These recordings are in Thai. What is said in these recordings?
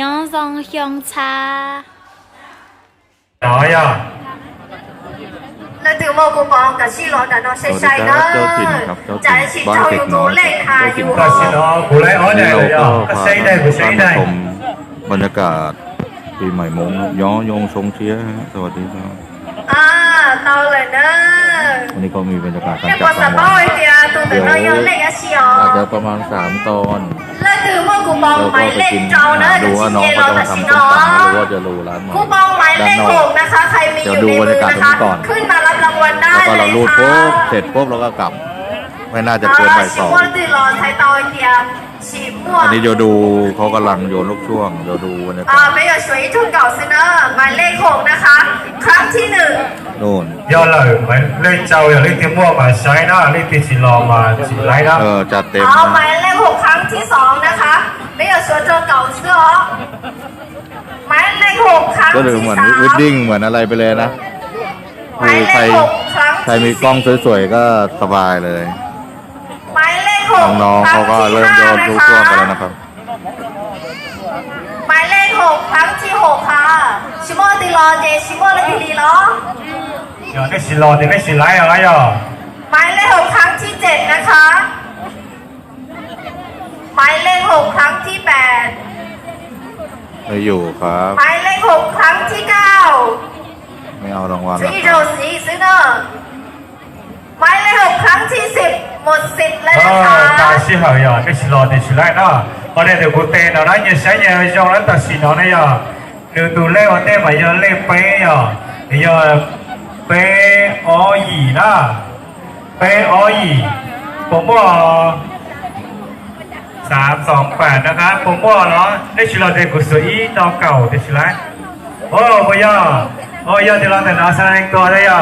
ยองซองฮยองชา đó ya แล้วถือโมกุปองกับชีร้อนกับน้องใช้ใช้เนอะจ่ายชิดเจ้าอยู่ดูเลขคาอยู่ ta xin nó cụ lấy ó วันนี้ này เรา rồi ก็ ya พา cái xây đây của ท่าน xây มา đây ชมบรรยากาศปีใหม่มงครับย้อยงทรงเชียร์ฮะสวัสดีครับอ่าเตาเลยเนอะวันนี้ก็มีบรรยากาศการเนี่ยจัพดอสรางบาวัยลเดียวตัวแต่น้อยยังเลขอะชีอ๋ออาจจะประมาณสามตอน คือเมื่อคูบองหมายเลขเจ้านะดูว่าน้องเขาจะมาทำส้มตำหรือว่าจะรูร้านคูปองหมายเลขหกนะคะใครมีอยู่ในมือนะคะขึ้นมารับรางวัลได้เลยค่ะแล้วก็เรารูดปุ๊บเสร็จปุ๊บเราก็กลับ ไม่น่าจะเกินบ่ายสองอันนี้โยดูเขากำลังโยนลูกช่วงโยดูนะครับอ่ไม่อยากช่วยทุนเก่าเซนเนอร์หมายเลขหกนะคะ ครั้งที่หนึ่งนู่นย้อนเลยหมายเลขเจ้าอย่างเลขที่ม่วงมาใช้หน้าเลขที่สีรอมาสีไรนะเออจัดเต็มเอาหมายเลขหกครั้งที่สองน เจเก่าเสื้อหมายเลขหกครั้งก็เลยเหมือนวิดดิ้งเหมือนอะไรไปเลยนะคืใครหมาเลขหครใครมีกล้องสวยๆก็สบายเลย หมาเลขหกน้องๆเขาก็เริ่มโยนทุกช่วงไปแล้วนะครับ หมายเลขหกครั้งที่หกค่ะ ชิโมติรอเจชิโมและทีรีเนาเดี๋ยวได้สิรอเดี๋ยวได้สิไลอะไรอะหมายเลขหกครั้งที่เจ็ดนะคะ หมายเลขหกครั้งที่แปดไม่อยู่ครับ หมายเลขหกครั้งที่เก้าไม่เอารางวัลซื้แล้วอคโรรับสีซื้อเนอะหมายเลขหกครั้งที่สิบหมดสิทธิ์แล้วนะคะ ờ ta xí hở ya lấy xì lò thì chỉ lấy đó ở đây được cụ tên nó nói như xây nhà do nó ta xì nó này ya từ từ lấy ở đây mà giờ lấy bé ya thì giờ bé ó gì đó bé ó gì ผมว่า สามสองแปดนะครับผมว่าเนาะได้ชิลาเดกุสอีดอกเก่าได้ชิลาโอ้พยาโอ้ยาเดี๋ยวเราแต่นาแสดงตัวได้ยา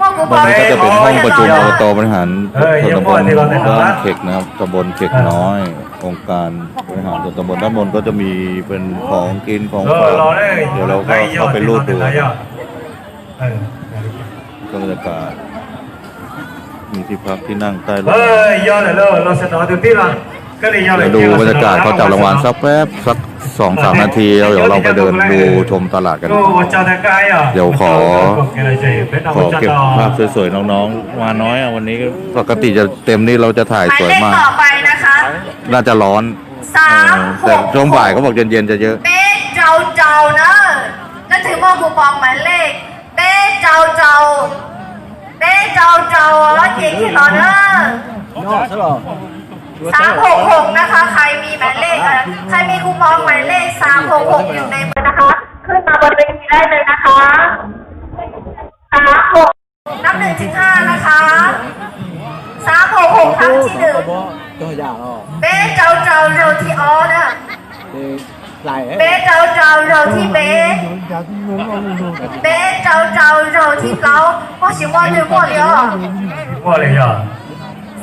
ว่ากูตรงนี้ก็จะเป็นห้องประชุมเออบตบริหารเอ้ยส่วนยังตำบบ่ลที่เราได้ทำนะบ้านเขกนะครับตำบลเขกน้อยองค์การบริหารส่วนตำบลด้านบนก็จะมีเป็นของกินของเอฝาอกรอได้เดี๋ยวเราก็เข้าไปรูดดูได้ยอดเออก็บรรยากาศมีที่พักที่นั่งใต้ร่มเอ้ยยอดเลยเราเราเสนอถึงที่ละก็ เลยยอดเลเดี๋ยยวดูบรรยากาศเขาจับรางวัลสักแป๊บสักสองสามนาทีแล้วเดี๋ยวเราไปเดินดูชมตลาดกันกูวัจจะกายอะเดี๋ยวขอขอเก็เก็บบภาพสวยๆน้องๆมาน้อยอะวันนี้ปกติจะเต็มนี่เราจะถ่ายหมายสวยเลขมาก ต่อไปนะคะน่าจะร้อนสาเอมอหแต่กช่วงบ่ายเขาบอกเย็นๆจะเยอะเป๊ะเจ้าเจ้านะนั่นถือว่ากูปองหมายเลขเป๊ะเจ้าเจ้าเป๊ะเจ้าเจ้าแล้วเก่งที่หรอเนอะ สามหกหกนะคะ ใครมีหมายเลขอะใครมีคูปองหมายเลขสามหกหกอยู่ในมือนะคะ ขึ้นมาบนเวทีได้เลยนะคะสามหกนับหนึ่งถึงห้านะคะสามหกหกครั้งที่หนึ่ง cho già đó เป๊ะเจ้าเจ้าเร็วที่ออเนอะ thì lại เบ๊เจ้าเจ้าเราที่เบ๊เบ๊เจ้าเจ้าเราที่เราว่าชิว่าเดือนหมดเลยอะว่าเลยยอด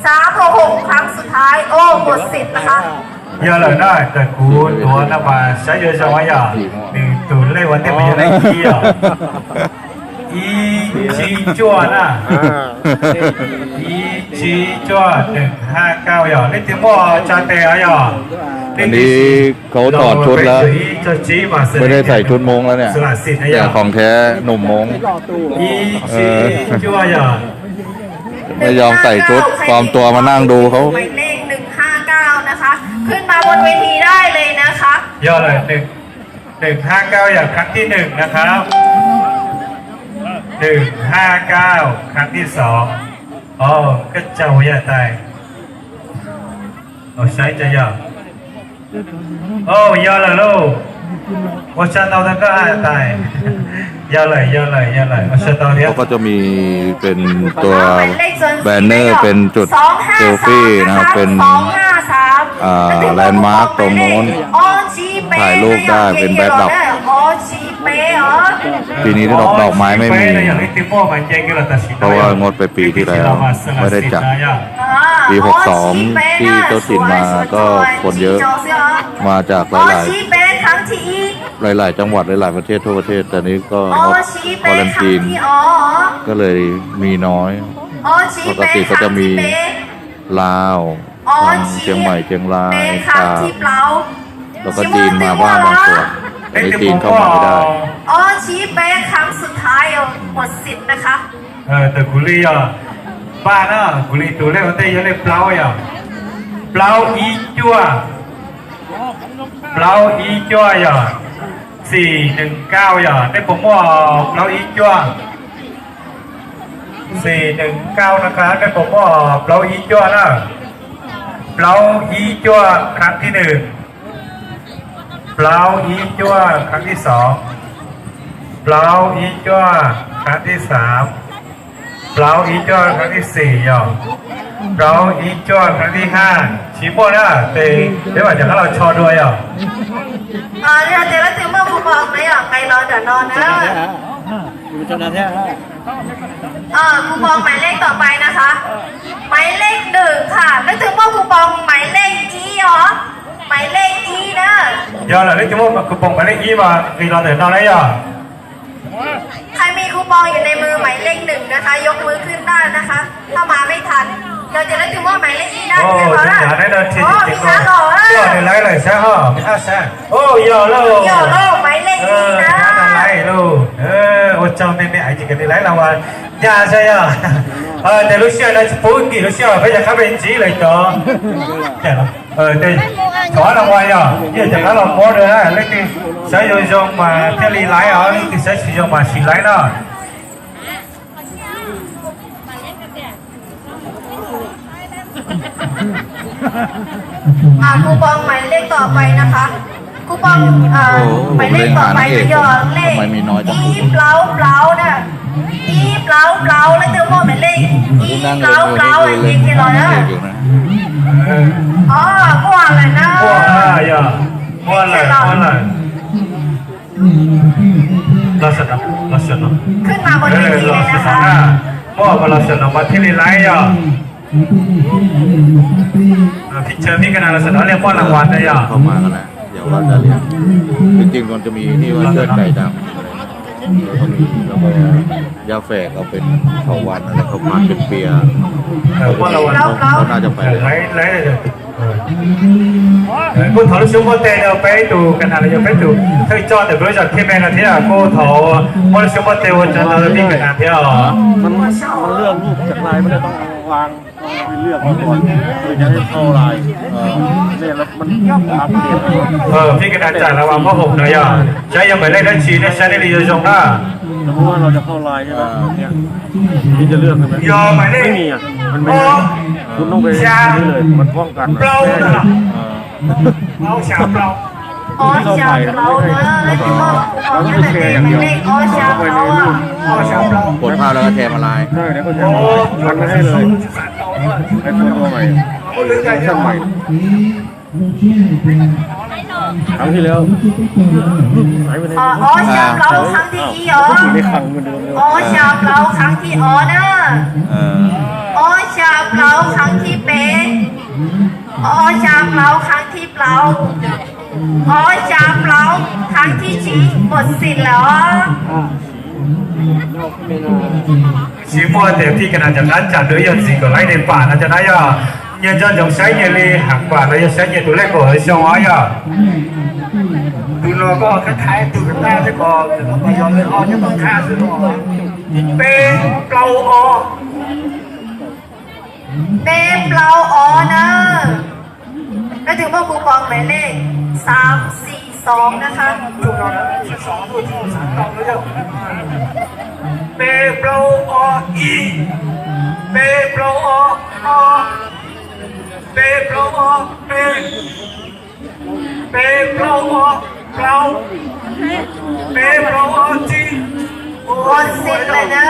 สามหกหกครั้งสุดท้าย โอ้หมดสิทธิ์นะคะยอดเลยได้แต่กูตัวน้ำมาใช้เยอะจังวะยาหนึ่งตัวเล่วันเต็มไปยังไงที่อะอีจีจ้วน่ะอีจีจ้วหนึ่งห้าเก้ายอดเล่นที่มั่วจานเตะอะยอดอันนี้เขาถอดชุดแล้ว ไม่ได้ใส่ชุดมงแล้วเนี่ยสลัดสิทธิ์นะแต่ยาของแท้หนุ่มมง lo tu อีจีจ้วยอด ไม่ยอมใส่ชุดปลอมตัวมานั่งดูเขาหมายเลขหนึ่งห้าเก้านะคะ ขึ้นมาบนเวทีได้เลยนะคะยอดเลยหนึ่งหนึ่งห้าเก้าอย่างครั้งที่หนึ่งนะครับหนึ่งห้าเก้าครั้งที่สองอ๋อก็เจ้าอย่าตายเอาใช้จะยอดโอ้ยอดเลยลูกว่าฉันเอาแต่ก็อ่านตายยอด เลยยอดเลยยอดเลยว่าฉันเอาเนี้ยเขาก็จะมีเป็นตัวหมายเลขส่วนสีแบนเนอร์เป็นจุดสองห้าเซลฟี่สามนะครับเป็นสองห้าสามอ่าแลนด์มาร์คตรงโน้นอ๋อชีเป้ถ่ายรูปได้เป็นแบ็คดรอปอ๋อชีเป้เหรอปีนี้ที่ดอกดอกไม้ไม่มี เพราะว่างดไปปีที่แล้วไม่ได้จัดปี 62 ที่เจ้าถิ่นมาก็คนเยอะมาจากหอ๋อลายชีเป้ครั้งที่อีๆ หลาย ๆ จังหวัดหลาย ๆ ประเทศทั่วประเทศแต่นี้ก็อ๋องดชีคเป้อลันครั้ทีงนที่อ๋อก็เลยมีน้อยอ๋อชีปกเป้ติคก็รั้จะงมีที่เป้ลาวอ๋อทางเชียงใหม่เชียงรายเป้ครั้งตากที่เปล่าแล้วก็จีนมาบ้างบางส่วนอันนี้จีนเข้ามาไม่ได้อ๋อชี้เป๊ะครั้งสุดท้ายเอาหมดสิทธิ์นะคะเออแต่กุลีอะบ้านอะกุลีตัวเล็กมันได้ยังไงเปล่าอะเปล่าอีจั่วเปล่าอีจั่วอะ สี่หนึ่งเก้าอ่าได้ผมว่าเราอีจั่วสี่หนึ่งเก้านะครับได้ผมว่าเราอีจั่วนะเราอีจั่วครั้งที่หนึ่งเราอีจั่วครั้งที่สองเราอีจั่วครั้งที่สาม เราอีจอครั้งที่สี่อะเราอีจอครั้งที่ห้าชิโมนะเตเดี๋ยวอาจจะให้เราชอด้วยอะอ่าเดี๋ยวเดี๋ยวแล้วถึงเมื่อคูปองไหมอะใครรอเดี๋ยวนอนนะอยู่จนนั้นแท้อ่าคูปองหมายเลขต่อไปนะคะหมายเลขหนึ่งค่ะแล้วถึงเมื่อคูปองหมายเลขอีเหรอหมายเลขอีนะเดี๋ยวเราได้ชิโมคือปงไปได้อีมาคือเราเดินนอนได้อะ ใครมีคูปองอยู่ในมือหมายเลขหนึ่งนะคะ ยกมือขึ้นได้นะคะ ถ้ามาไม่ทันเดี๋ยวเดี๋ยวแล้วถึงว่าหมายเลขอีได้โอ้ไหมถึงคะอย่าได้เดินทีโอ้จริมีงค้าๆหล่ออะเดี๋ยวเดี๋ยวไล่เลยใช่ฮะไม่ท่าแซ่โอ้ยอแล้วเดี๋ยวโลกหมายเลขเออีอนะท่านอะไรลูกเออโอ้เจ้าแม่แม่ไอ้จิกันนี่ไล่เราว่าอย่าใช่อะ เออแต่ลูกเชื่อนะปุ๊บกี่ลูกเชื่อเขาจะเข้าเป็นจีเลยต่อเออ对ถอนรางวัลอะเนี่ยจากนั้นเราโพสเลยนะเล็กที่ใช้ยงมาเที่ยวลีไลอะนี่ที่ใช้ยงมาสีไลนะอ่าคูปองหมายเลขต่อไปนะคะคูปองอ่าโอ้โหหมายเลขต่อไปผมเล่นหาจะยอดเลขทำไมมีน้อยจังอีเปล่าเปล่าเนี่ยอีเปล่าเปล่าแล้วเดี๋ยวมองหมายเลขอีนั่งเปเล่ล่านอยู่เปล่านี่อะคือเย็เล่นนๆหน่อยนะเล่น อ๋อพวกอะไรนะพวกอะไรพวกอะไรลักษณะลักษณะขึ้นมาบนเวทีลัเลยนะคะพวกลักษณะมาที่ลีไลอะพิเชอร์พี่กันลักษณะเรียกว่ารางวัลเลยอะเข้ามากันแล้วเดี๋ยวเราจะเรียนจริงๆมันจะมีที่ว่าเชิดไก่ดำ วก็มีแล้วก็ยาแฝกเอาเป็นเถาวันอะไรเขาพันเป็นเปียเราวัลเขาน่าจะไปเลยไล่ไล่เลยกูถอดชั่วโมงเตะเราไปดูกันอะไรยังไปดูเฮ้ยจอดเดี๋ยวบริษัทที่แม่กันที่อะกูถอดวันชั่วโมงเตะวันจันทร์เราที่กันนะที่อะมันมันเลือกรูปจากลายไม่ได้ต้องวาง ต้องเลือกมาก่อนคือจะให้เข้าลายเออเนี่ยแล้วมันอัปเดตเออพี่กันจ่ายระวังพ่อผมหน่อยอะใช้ยังไม่ได้ได้ชี้ได้ใช้ได้ดีจงนะสมมติว่าเราจะเข้าลายใช่ไหมเนี่ยที่จะเลือกใช่ไหมยอมหมายเลขไม่มีอะมันไม่มีคุณต้องไปนี่เลยมันป้องกันเปล่าน่ะเออเอาฉาบเปล่าออชาเปล่าเนอะแล้วถึงว่าคูปองนั่นแหละหมายเลขออชาเปล่าอะเอาฉาเปล่ากดภาพแล้วก็แชร์มาไลน์ใช่แล้วก็จะโอ้พันมาให้เลย ไอ้ตัวตัวใหม่โอ้ลึกใจช่างใหม่ครั้งที่แล้วหายไปไหนอ๋ออ๋อชาเปล่าครั้งที่อีเหรออยู่ในคลังมันเดิมเลยอ๋อชาเปล่าครั้งที่อ๋อนะเอออ๋อชาเปล่าครั้งที่เป็นอ๋อชาเปล่าครั้งที่เปล่าอ๋อชาเปล่าครั้งที่จีหมดสิทธิ์แล้ว ชีวัวเต็มที่ขนาดจะนั้นจากเดือยสิก็ไล่ในป่านะจะได้ย่อเงินจนจงใช้เงินลีหักป่าเราจะใช้เงินตัวแรกกว่าเชียงไว้ย่อดูเราก็คล้ายๆตัวกันได้ไปก่อนแต่เราไปยอมเลยอ๋อยังต้องฆ่าซื้อหรอเป็นเปล่าอ๋อเป็นเปล่าอ๋อนะแล้วถึงพวกกูปองหมายเลขสามสี่ สองนะคะถูกต้องแล้วสิบสองถูกสามต้องแล้วเปโปรออีเปโปรออเปโปรออเปเปโปรอเปล่าเปโปรออจีหมดสิบเลยนะ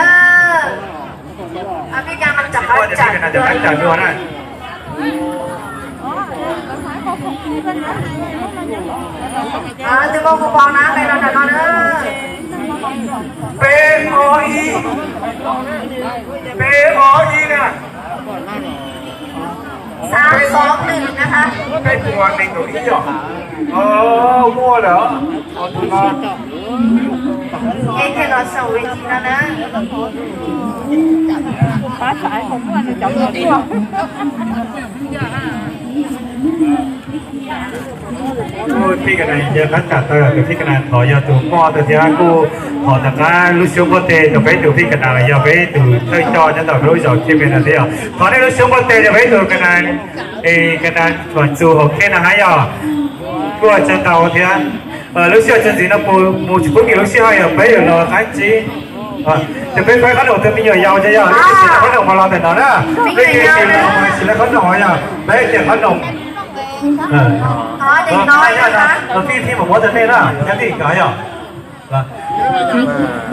อภิการมันจับจับจับจับจับจับ อ่าถึงว่าคูปองนะไปนอนนอนเนอะเป็นโออีเป็นโออีเนี่ยสามสองหนึ่งนะคะเป็นตัวหนึ่งตัวอีเหรอเออมั่วเหรอเอาตัวมาเอ็กเครอสเวทีแล้วนะเพี่กันนยังคัดจัดตัวกับพี่กันนถอยยาตัวมอตัวที่กูถอดจากการรู้ชั่วโมงเตะจะไปดูพี่กันนอะไรอย่าไปดูเต้ยจอจะต่อรู้จักที่เป็นอะไรอะตอนนี้รู้ชั่วโมงเตะจะไปดูกันนเอกันนถอดจูโอเคนะฮะย่อกูจะต่อที่เออรู้ชั่วจริงๆนะปูมูชุบกี่รู้ชั่วอย่าไปอยู่รอคันจีอะ จะเป็นไปขนมจะมีเหยื่อยาวจะยาวนี่คือขนมของเราแต่นอนนะไม่คือสิ่งศิลปขนมอะไม่เสียขนมอ๋อเด็กน้อยนะคะพี่ที่ผมว่าจะเท่น่ะแค่ที่กหน่อยอะ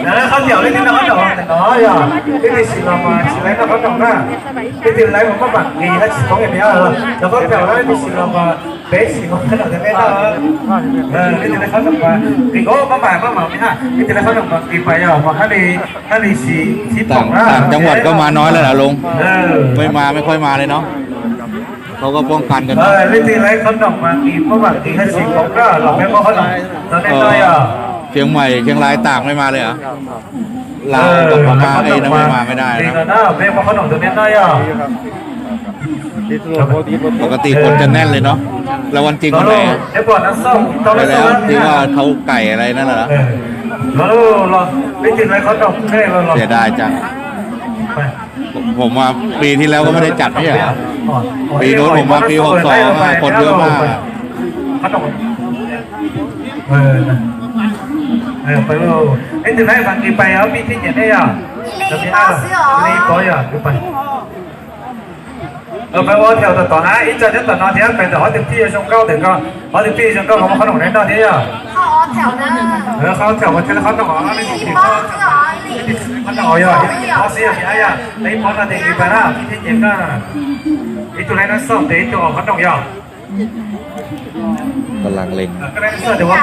nah kan dia oleh kita kan dong oh ya ini si lama si lain apa dong nah ini lain apa bang ini lah si kong ini ya lah kan dia oleh ini si lama besi si kong kan ada beda nah ini lah kan dong ini kok apa bang apa mau nah ini lah kan dong bang ini ya mau kali kali si si ต่าง tong ต่าง lah จังหวัดก็มาน้อยแล้วนะลุง ไม่มาไม่ค่อยมาเลยเนาะเขาก็ป้องกันกันเอเนาะอเล่นดีไรเขาดอกมามีเพราะบางทีแค่สิบของก็หลอกไม่พอเขาหลอกตอนนี้ก็อะ เชียงใหม่เชียงรายตากไม่มาเลยเหรอลาวกับพม่าไอ้นั่นไม่มาไม่ได้ดีนะแล้วนะแม่มาขนมตัวนี้น้อยอะติดรถปกติรถปกติคนจะแน่นเลยเนาะแล้ววันจริงตอวันนไหนนู้นอะเดี๋ยวก่อนนะส้มตอนไปนี้แล้วส้มที่ว่าเขาไก่อะไรนั่นเหรอเออแล้วเราไม่ติดไรขนมแค่เราเสียดายจังผมมาปีที่แล้วก็ไม่ได้จัดไม่ใช่เหรอปีโน้นผมมาปี62อะคนเยอะมากขนมเออ pero este no es para que para mí tiene ella. También nada. Ni pollo, ni pan. เออไปว่าเที่ยวต่อนะอีจันเนี่ยต่อนอนเที่ยวเปแต่ว่าถึงที่ชงเก้าถึงก็พอถึงพี่ชงเก้าเขามาขนมเล่นตอนเนี้อ่เขาแถวนะเออเขาแถวมาเที่ยวเขาต้องขอเขาไม่ถึงที่เขามันต้องเอาอย่างนี้เขาเสียที่อะไรอะในพอนาเด็กไปนะพี่ที่เย็นก็อีตัวไหนนั้นส่งเด็กตัวเขาต้องยอมกำลังเล็นก็ได้เสื้อเดี๋ยวว่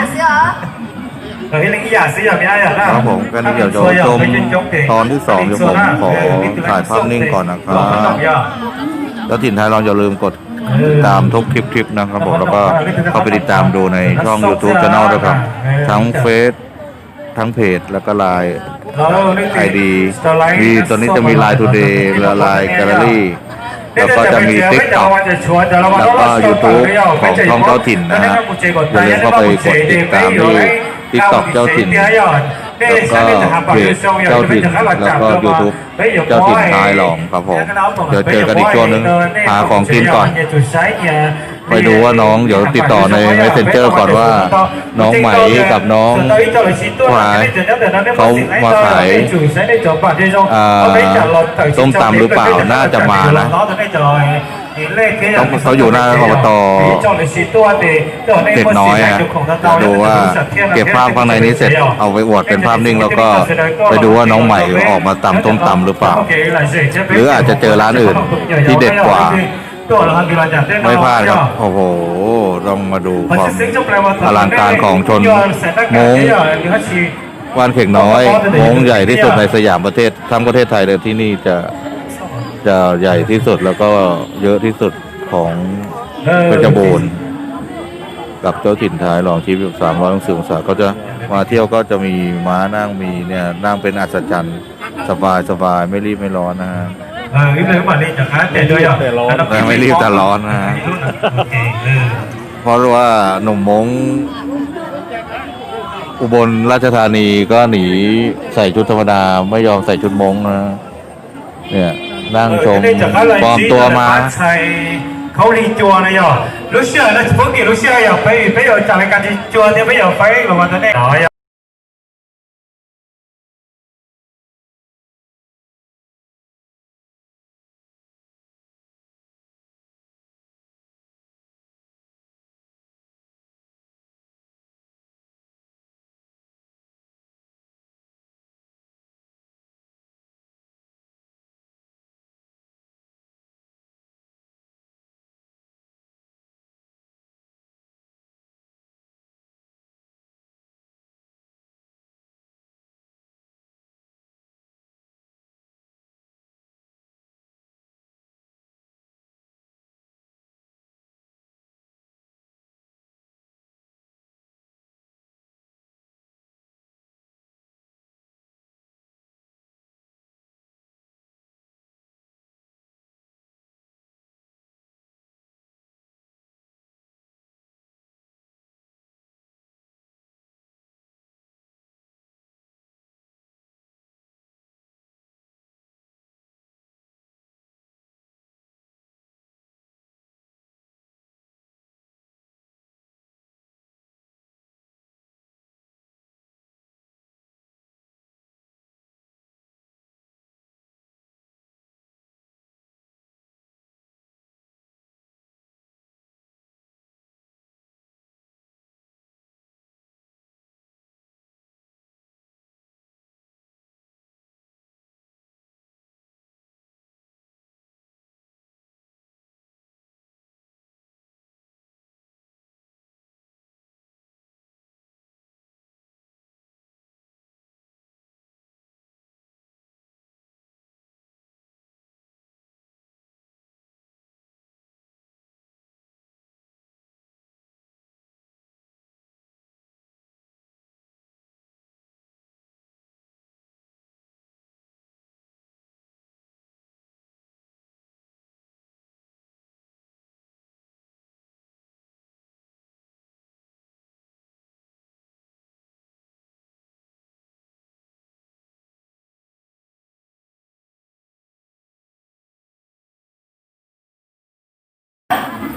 เฮ้ยห้เล็กอีหยาซื้ออย่างไม่ได้หรอครับผมก็นี่เดี๋ยวจะชมตอนที่สองผมขอถ่ายภาพนิ่งก่อนนะครับแล้วถิ่นไทยเราอย่าลืมกดตามทุกคลิปคลิปนะครับผมแล้วก็เข้าไปติดตามดูในช่อง YouTube c h anel ด้วยครับ ทั้งเฟซทั้งเพจแล้วก็ไลน์ไอดีมีตอนนี้จะมีไลน์ทูเดย์และไลน์แกลเลอรี่แล้วก็จะมีติ๊กต็อกแล้วก็ยูทูบของท้องเจ้าถิ่นนะฮะอย่าลืมเข้าไปกดติดตามด้วย ติ๊กต็อกเจ้าถิ่นแล้วก็เพจเจ้าถิ่นแล้วก็ยูทูบเจ้าถิ่นท้ายหลองครับผมเดี๋ยวเจอกันอีกช่วงนึงหาของกินก่อนไปดูว่าน้องเดี๋ยวติดต่อใน Messenger ก่อนว่าน้องไหมกับน้องหวายเขามาขายอ่าส้มตำหรือเปล่าน่าจะมานะ ต้องเขาอยู่หน้าอบตเด็กน้อยฮะดูว่าเก็บภาพข้างในนี้เสร็จเอาไปอวดเป็นภาพนิ่งแล้วก็ไปดูว่าน้องใหม่ออกมาตำต้มตำหรือเปล่า หรืออาจจะเจอร้านอื่นที่เด็ดกว่าไม่พลาดครับ โอ้โหต้องมาดูความอลังการของชนมงวานเข่งน้อยมงใหญ่ที่สุดในสยามประเทศทั้งประเทศไทยเลยที่นี่จะ จะใหญ่ที่สุดแล้วก็เยอะที่สุดของเพชรบูรณ์กับเจ้าถิ่นท้ายรองชีพสามร้อยองศาองศาก็จะมาเที่ยวก็จะมีม้านั่งมีเนี่ยนั่งเป็นอัศจรรย์สบายสบายไม่รีบไม่ร้อนนะฮะไม่รีบแต่ร้อนนะฮะเพราะว่าหนุ่มมงอุบลราชธานีก็หนีใส่ชุดธรรมดาไม่ยอมใส่ชุดมงนะเนี่ย นั่งชมปลอมตัวมาเขาลีจัวนะยอรู้เชื่อแล้วพวกกี่รู้เชื่ออย่าไปไปอย่าจากรายการที่จัวเนี่ยไม่อย่าไปหรอกวันนั้นเนี่ย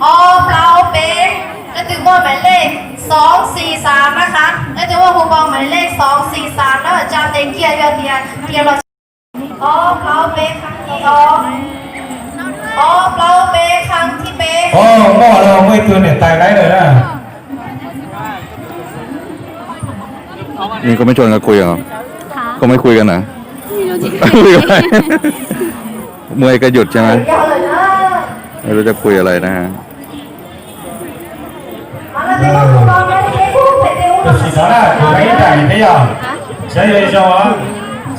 ออเปล่าเป๊กและถึงว่าหมายเลขสองสี่สามนะคะและถึงว่าคูปองหมายเลขสองสี่สามแล้วจำเต็งเกียร์ยอดเดียเกียร์เราออเปล่าเป๊กครั้งที่สออออเปล่าเป๊กครั้งที่เป๊กโอ้หม้อเราไม่ตัวเนี่ยตายไรเลยนะนี่ก็ไม่ชวนกันคุยเหรอก็ไม่คุยกันเหรอไม่รู้จะคุยอะไรเมื่อยก็หยุดใช่ไหมไม่รู้จะคุยอะไรนะฮะ તો સીધાના ઘોડાઈ ટાઈમ થઈ જાઓ જય જય જાઓ આ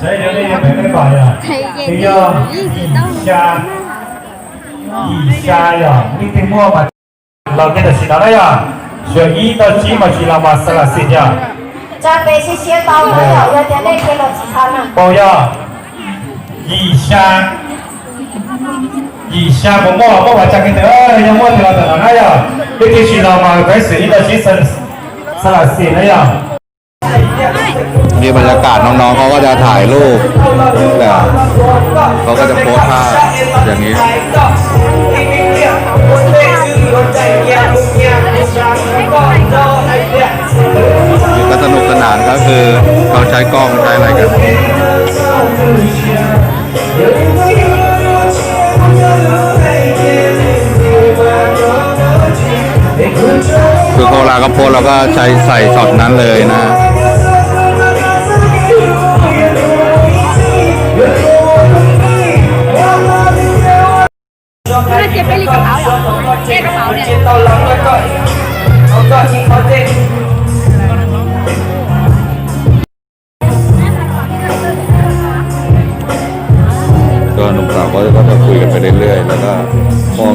જય જય જય બેને પાયા થઈ ગયો ઈશા ઈશા યા ની તે મો મા લગે તો સીધાના યા જો ઈ તો ચી મા ચી લામા સલા સીધા ચા બેસી છે તાવ યો યા તેને કે લો સીધાના બોયા ઈશા 以下以下呀，你听我嘛，老给他洗啥了呀？选一到几嘛去了嘛，四了四呀， จำเป็นเชี่ยๆเตาเลยอ่ะยอดเดียเลขเกียร์เราสี่พันอ่ะ 包呀，以下。以下不摸不把价给得，要摸掉的那呀，你去洗了嘛，开始一到几三四了四了呀。 นี่บรรยากาศน้องๆเขาก็จะถ่ายรูปแบบเขาก็จะโพสท่าอย่างนี้ นี่ก็สนุกสนานก็คือเขาใช้กล้องใช้อะไรกัน คือโคลาก็โพสแล้วก็ใช้ใส่ช็อตนั้นเลยนะเจ็บไปรีกระเป๋าเหรอเจ๊กระเป๋าเนี่ย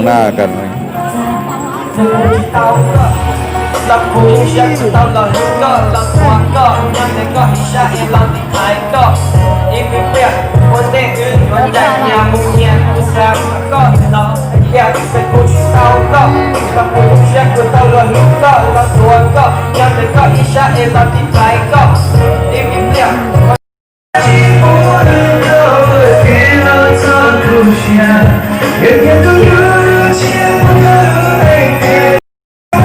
หน้ากันรับผู้เชี่ยวชาญเราก็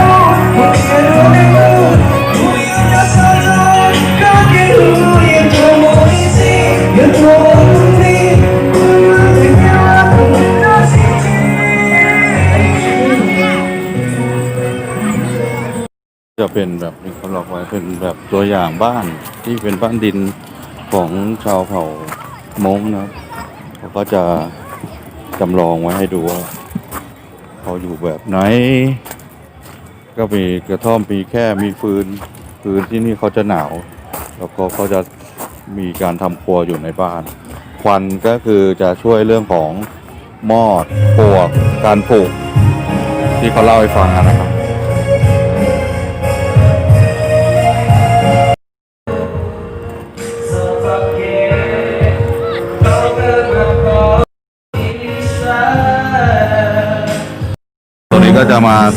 รับความก็ยังไงก็อิชาเอลังที่ไทยก็อีกเพียงคนเด็กอื่นวันใดยามมุงเงียนผู้ชายก็เราอยากเป็นผู้เราก็รับเราก็รับตัวก็ยังไงก็อิชาเอลังที่ไทยเพียงจะเป็นแบบมีคนหลอกไว้เป็นแบบตัวอย่างบ้านที่เป็นบ้านดินของชาวเผ่ามงนะครับเขาก็จะจำลองไว้ให้ดูว่า เขาอยู่แบบไหน ก็มีกระท่อมมีแค่มีฟืนฟืนที่นี่เขาจะหนาว แล้วก็เขาจะมีการทำครัวอยู่ในบ้าน ควันก็คือจะช่วยเรื่องของมอดปวกการผูกที่เขาเล่าให้ฟังนะครับ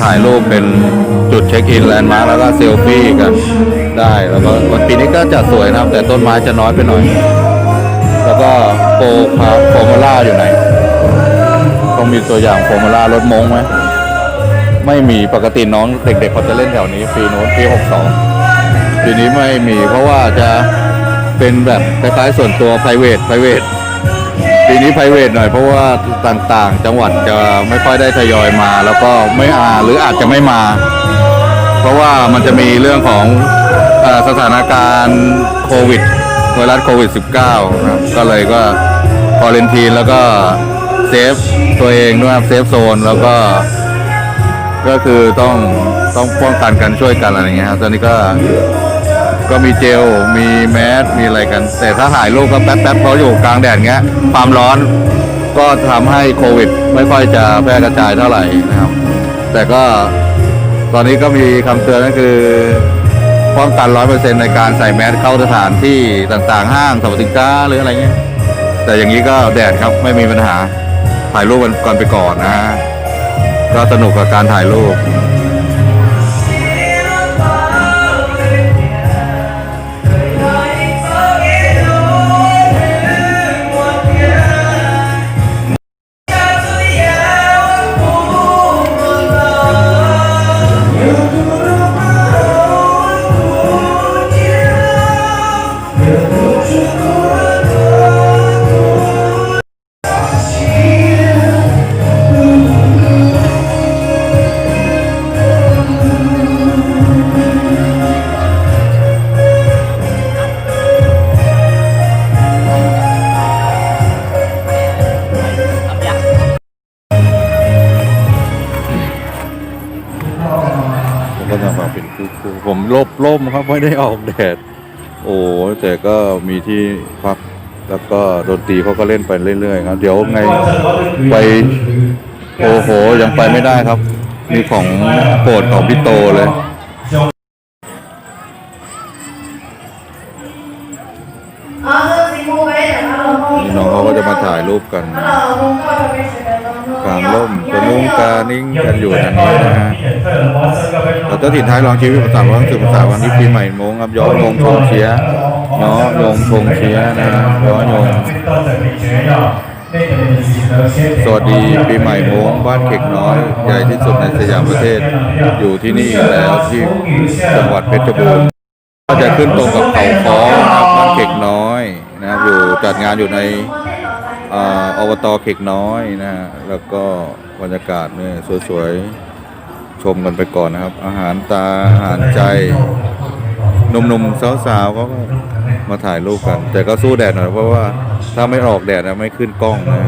ถ่ายรูปเป็นจุดเช็คอินแลนด์มาร์คแล้วก็เซลฟี่กันได้แล้วก็วันปีนี้ก็จะสวยนะครับ แต่ต้นไม้จะน้อยไปหน่อย แล้วก็โปรพาโฟมล่าอยู่ไหน ต้องมีตัวอย่างโฟมล่ารถมงไหมไม่มีปกติน้องเด็กๆเขาจะเล่นแถวนี้ปีโน้นปีหกสองปีนี้ไม่มีเพราะว่าจะเป็นแบบคล้ายๆส่วนตัว private private ปีนี้ private หน่อยเพราะว่าต่างๆ จังหวัดจะไม่ค่อยได้ทยอยมา แล้วก็ไม่อาหรืออาจจะไม่มา เพราะว่ามันจะมีเรื่องของอสถานการณ์โควิดไวรัสโควิด -19 ครับก็เลยก็คอลันทีนแล้วก็เซฟตัวเองด้วยครับเซฟโซนแล้วก็ ก็คือต้องต้องป้องกันกันช่วยกันอะไรเงี้ยครับตอนนี้ก็ ก็มีเจล มีแมส มีอะไรกัน แต่ถ้าถ่ายรูปก็แป๊บๆเพราะอยู่กลางแดดเงี้ย ความร้อนก็ทำให้โควิด ไม่ค่อยจะแพร่กระจายเท่าไหร่นะครับ แต่ก็ตอนนี้ก็มีคำเตือนก็คือป้องกันร้อยเปอร์เซ็นในการใส่แมสเข้าสถานที่ต่างๆ ห้างสรรพสินค้าหรืออะไรเงี้ย แต่อย่างนี้ก็แดดครับไม่มีปัญหาถ่ายรูปกันก่อนไปก่อนนะฮะก็สนุกกับการถ่ายรูป ไม่ได้ออกแดด โอ้แต่ก็มีที่พักแล้วก็ดนตรีเขาก็เล่นไปเรื่อยๆครับ เดี๋ยวไงไปโอ้โหยังไปไม่ได้ครับ มีของโปรดของพี่โตเลยนี่น้องเขาก็จะมาถ่ายรูปกันกลิ่งกันอยู่ทางนี้นะฮะเราจะถิ่นท้ายลองชีวิตภาษาวังสือภาษาวันนี้ปีใหม่มงครับย้อนงงชงเชียเนาะยงชงเชียนะฮะย้อนยงสวัสดีปีใหม่มงบ้านเข็กน้อย ใหญ่ที่สุดในสยามประเทศ อยู่ที่นี่แล้วที่จังหวัดเพชรบูรณ์ก็จะขึ้นตรงกับเขาค้อบ้านเข็กน้อยนะครับอยู่จัดงานอยู่ในอ่าอบตเข็กน้อยนะฮะแล้วก็ บรรยากาศเนี่ยสวยๆ ชมกันไปก่อนนะครับ อาหารตาอาหารใจหนุ่มๆสาวๆเขาก็มาถ่ายรูปกัน แต่ก็สู้แดดหน่อยเพราะว่าถ้าไม่ออกแดดนะไม่ขึ้นกล้องนะ